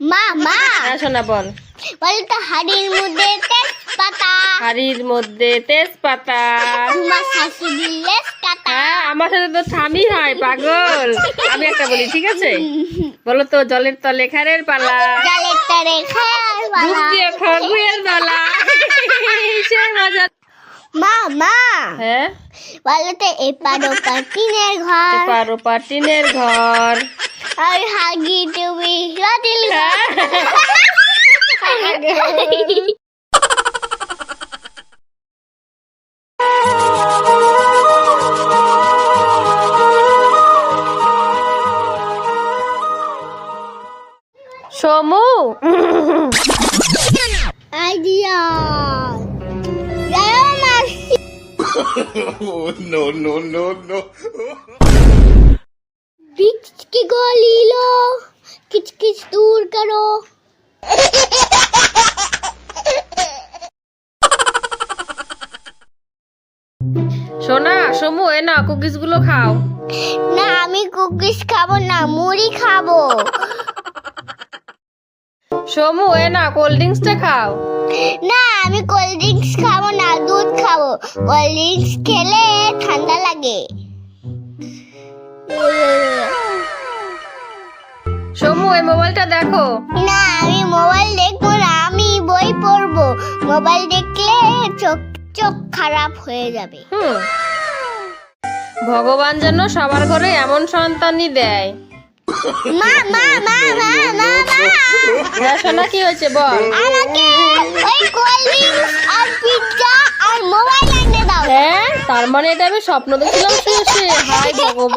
মা মা। হ্যাঁ শোনা বল। বলে তো হাড়ির মধ্যে তেজপাতা। হাড়ির মধ্যে তেজপাতা। তোমার শাশুড়ি লেস কাটা হ্যাঁ আমার সাথে তো ঠামি হয় পাগল। আমি একটা বলি ঠিক আছে? বলো তো জলের তলে খারের পালা। জলের তরে খায়ার ডুব বালা দিয়ে খগুয়ের বালা সে মজা। মা মা। হ্যাঁ? বলে তো এপার ওপার টিনের ঘর। এপার ওপার টিনের ঘর। আর হাগি তুমি রাতিল ঘর সমু আইডিয়া যাও মাসি Oh, no, no, no, no. बीच की गोली लो किच किच दूर करो সোনা সমু এ না কুকিজগুলো খাও। না আমি কুকিজ খাব না মুড়ি খাব। সমু এ না কোল্ড ড্রিঙ্কসটা খাও। না আমি কোল্ড ড্রিঙ্কস খাব না দুধ খাব। কোল্ড ড্রিঙ্কস খেলে ঠান্ডা লাগে। সমু এই মোবাইলটা দেখো। না আমি মোবাইল দেখব না আমি বই পড়ব। মোবাইল দেখলে চোখ চোখ খারাপ হয়ে যাবে। হুম। ভগবান যেন সবার ঘরে এমন সন্তানই দেয়। মা মা মা মা মা মা। শোনা কি হয়েছে বল? আমাকে ওই আর পিৎজা আর মোবাইল এনে দাও। হ্যাঁ তার মানে এটা আমি স্বপ্ন দেখছিলাম শুয়ে শুয়ে। হায় ভগবান।